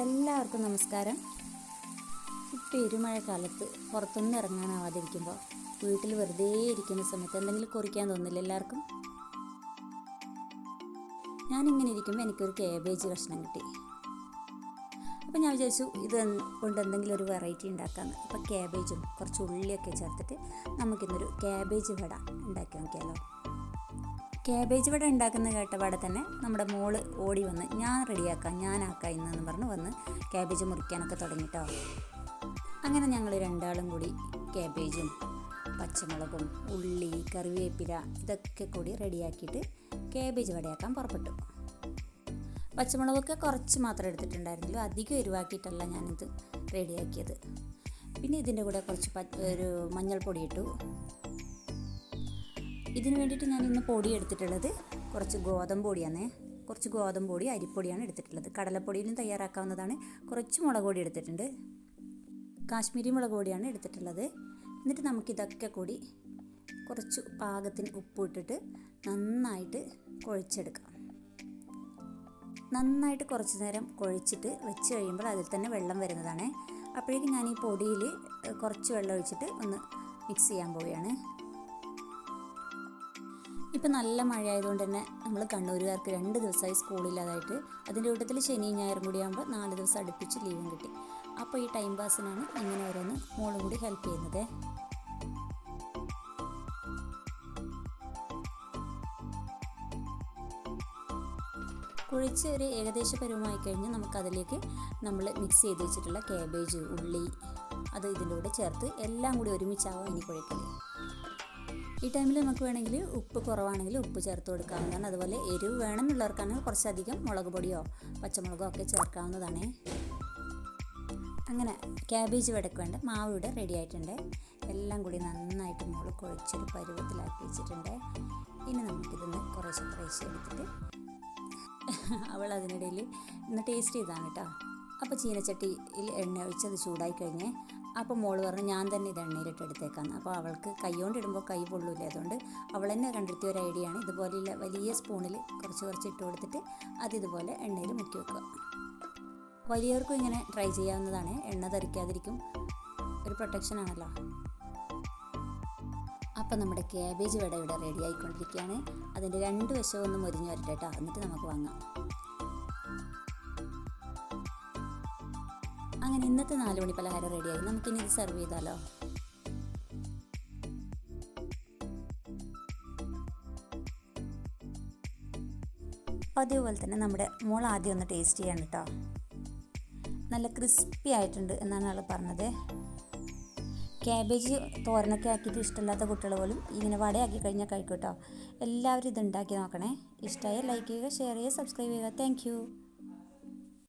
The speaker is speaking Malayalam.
എല്ലാവർക്കും നമസ്കാരം. ഇപ്പോൾ ഇരുമഴക്കാലത്ത് പുറത്തൊന്നും ഇറങ്ങാനാവാതിരിക്കുമ്പോൾ വീട്ടിൽ വെറുതെ ഇരിക്കുന്ന സമയത്ത് എന്തെങ്കിലും കുറിക്കാൻ തോന്നില്ല എല്ലാവർക്കും? ഞാനിങ്ങനെ ഇരിക്കുമ്പോൾ എനിക്കൊരു കേബേജ് കഷ്ണം കിട്ടി. അപ്പോൾ ഞാൻ വിചാരിച്ചു ഇത് കൊണ്ട് എന്തെങ്കിലും ഒരു വെറൈറ്റി ഉണ്ടാക്കാമെന്ന് അപ്പോൾ കേബേജും കുറച്ച് ഉള്ളിയൊക്കെ ചേർത്തിട്ട് നമുക്കിന്നൊരു കേബേജ് വട ഉണ്ടാക്കി നോക്കിയാലോ. ക്യാബേജ് വട ഉണ്ടാക്കുന്ന കേട്ടപാടെ തന്നെ നമ്മുടെ മോൾ ഓടി വന്ന് ഞാൻ റെഡിയാക്കാം ഞാനാക്കാം ഇന്നെന്ന് പറഞ്ഞ് വന്ന് ക്യാബേജ് മുറിക്കാനൊക്കെ തുടങ്ങിട്ടോ. അങ്ങനെ ഞങ്ങൾ രണ്ടാളും കൂടി ക്യാബേജും പച്ചമുളകും ഉള്ളി കറിവേപ്പില ഇതൊക്കെ കൂടി റെഡിയാക്കിയിട്ട് ക്യാബേജ് വടയാക്കാൻ പുറപ്പെട്ടു. പച്ചമുളകൊക്കെ കുറച്ച് മാത്രം എടുത്തിട്ടുണ്ടായിരുന്നല്ലോ അധികം എരിവാക്കിയിട്ടല്ല ഞാനിത് റെഡിയാക്കിയത്. പിന്നെ ഇതിന്റെ കൂടെ കുറച്ച് ഒരു മഞ്ഞൾപ്പൊടി ഇട്ടു. ഇതിന് വേണ്ടിയിട്ട് ഞാൻ ഇന്ന് പൊടി എടുത്തിട്ടുള്ളത് കുറച്ച് ഗോതമ്പ് പൊടിയാണ്. കുറച്ച് ഗോതമ്പ് പൊടി അരിപ്പൊടിയാണ് എടുത്തിട്ടുള്ളത്. കടലപ്പൊടിയിലും തയ്യാറാക്കാവുന്നതാണ്. കുറച്ച് മുളക് പൊടി എടുത്തിട്ടുണ്ട്. കാശ്മീരി മുളക് പൊടിയാണ് എടുത്തിട്ടുള്ളത്. എന്നിട്ട് നമുക്കിതൊക്കെ കൂടി കുറച്ച് പാകത്തിന് ഉപ്പ് ഇട്ടിട്ട് നന്നായിട്ട് കുഴച്ചെടുക്കാം. നന്നായിട്ട് കുറച്ച് നേരം കുഴച്ചിട്ട് വെച്ച് കഴിയുമ്പോൾ അതിൽ തന്നെ വെള്ളം വരുന്നതാണ്. അപ്പോഴേക്കും ഞാൻ ഈ പൊടിയിൽ കുറച്ച് വെള്ളം ഒഴിച്ചിട്ട് ഒന്ന് മിക്സ് ചെയ്യാൻ പോവുകയാണ്. ഇപ്പം നല്ല മഴ ആയതുകൊണ്ട് തന്നെ നമ്മൾ കണ്ണൂരുകാർക്ക് രണ്ട് ദിവസമായി സ്കൂളില്ലാതായിട്ട് അതിന്റെ കൂട്ടത്തിൽ ശനി ഞായറും കൂടി ആകുമ്പോൾ നാല് ദിവസം അടുപ്പിച്ച് ലീവും കിട്ടി. അപ്പോൾ ഈ ടൈം പാസിനാണ് ഇങ്ങനെ ഓരോന്ന് മോളും കൂടി ഹെൽപ്പ് ചെയ്യുന്നത്. കുഴിച്ച് ഒരു ഏകദേശ പരുവമായി കഴിഞ്ഞ് നമുക്കതിലേക്ക് നമ്മൾ മിക്സ് ചെയ്ത് വെച്ചിട്ടുള്ള കാബേജ് ഉള്ളി അത് ഇതിന്റെ കൂടെ ചേർത്ത് എല്ലാം കൂടി ഒരുമിച്ചാവും ഇനി കുഴക്കൽ ഈ ടൈമിൽ നമുക്ക് വേണമെങ്കിൽ ഉപ്പ് കുറവാണെങ്കിൽ ഉപ്പ് ചേർത്ത് കൊടുക്കാവുന്നതാണ്. അതുപോലെ എരിവ് വേണമെന്നുള്ളവർക്കാണെങ്കിൽ കുറച്ചധികം മുളക് പൊടിയോ പച്ചമുളകോ ഒക്കെ ചേർക്കാവുന്നതാണ്. അങ്ങനെ ക്യാബേജ് വടക്ക് വേണ്ട മാവ് ഇവിടെ റെഡി ആയിട്ടുണ്ട്. എല്ലാം കൂടി നന്നായിട്ട് മുളക് കുഴച്ചൊരു പരുവത്തിലാക്കി വെച്ചിട്ടുണ്ട്. ഇനി നമുക്കിതൊന്ന് കുറേശ്ശെ കുറേശ്ശെ എടുത്തിട്ട് അവൾ അതിനിടയിൽ ഇന്ന് ടേസ്റ്റ് ചെയ്താണ് കേട്ടോ അപ്പോൾ ചീനച്ചട്ടിയിൽ എണ്ണ ഒഴിച്ച് ചൂടായി കഴിഞ്ഞ് അപ്പോൾ മോൾ പറഞ്ഞു ഞാൻ തന്നെ ഇത് എണ്ണയിലിട്ട് അപ്പോൾ അവൾക്ക് കൈകൊണ്ട് ഇടുമ്പോൾ കൈ പൊള്ളൂല്ലേ? അതുകൊണ്ട് അവൾ തന്നെ കണ്ടെത്തിയ ഒരു ഐഡിയ ആണ്. ഇതുപോലെയുള്ള വലിയ സ്പൂണിൽ കുറച്ച് കുറച്ച് ഇട്ട് കൊടുത്തിട്ട് അത് ഇതുപോലെ എണ്ണയിൽ മുക്കി വെക്കുക. വലിയവർക്കും ഇങ്ങനെ ട്രൈ ചെയ്യാവുന്നതാണ്. എണ്ണ തെറിക്കാതിരിക്കും. ഒരു പ്രൊട്ടക്ഷൻ ആണല്ലോ. അപ്പം നമ്മുടെ ക്യാബേജ് വട ഇവിടെ റെഡി ആയിക്കൊണ്ടിരിക്കുകയാണ്. അതിന്റെ രണ്ട് വശവും ഒന്ന് മുരിഞ്ഞ് വരട്ടെ കേട്ടോ. എന്നിട്ട് നമുക്ക് വാങ്ങാം. അങ്ങനെ ഇന്നത്തെ നാല് മണി പലഹാരം റെഡിയായി നമുക്കിനി ഇത് സെർവ് ചെയ്താലോ? പതിവ് പോലെ തന്നെ നമ്മുടെ മോൾ ആദ്യം ഒന്ന് ടേസ്റ്റ് ചെയ്യാൻ കേട്ടോ നല്ല ക്രിസ്പി ആയിട്ടുണ്ട് എന്നാണ് ആൾ പറഞ്ഞത്. ക്യാബേജ് തോരനൊക്കെ ആക്കിയിട്ട് ഇഷ്ടമില്ലാത്ത കുട്ടികൾ പോലും ഇങ്ങനെ വടയാക്കി കഴിഞ്ഞാൽ കഴിക്കും കേട്ടോ എല്ലാവരും ഇത് ഉണ്ടാക്കി നോക്കണേ. ഇഷ്ടമായ ലൈക്ക് ചെയ്യുക ഷെയർ ചെയ്യുക സബ്സ്ക്രൈബ് ചെയ്യുക. താങ്ക്